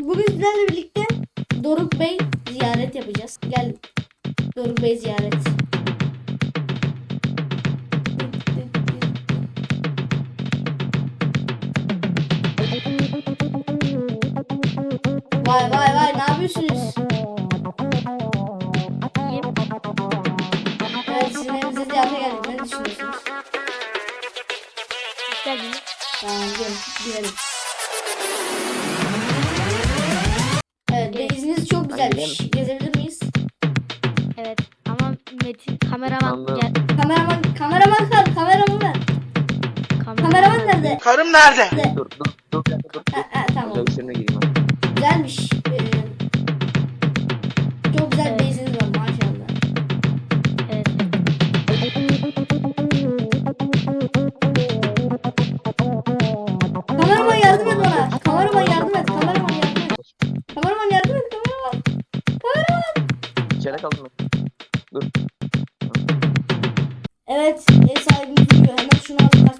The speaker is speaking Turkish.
Bugün sizlerle birlikte Doruk Bey ziyaret yapacağız. Gel Doruk Bey ziyaret. Vay vay vay ne yapıyorsunuz? Evet sizin evinize ziyarete geldik. Ne düşünüyorsunuz? Mi? Tamam gelin gidelim. Güzelmiş. Gezebilir miyiz? Evet. Ama Metin kameraman Anladım. gel. Kameraman, kameraman kal, kameraman ver. Kameraman nerede? Karım nerede? Dur dur dur dur. dur. Ha, ha, tamam. İşlerine gireyim. Güzelmiş. Kaldım. Dur. Evet. Ev sahibimiz diyor. Hemen şunu alıp.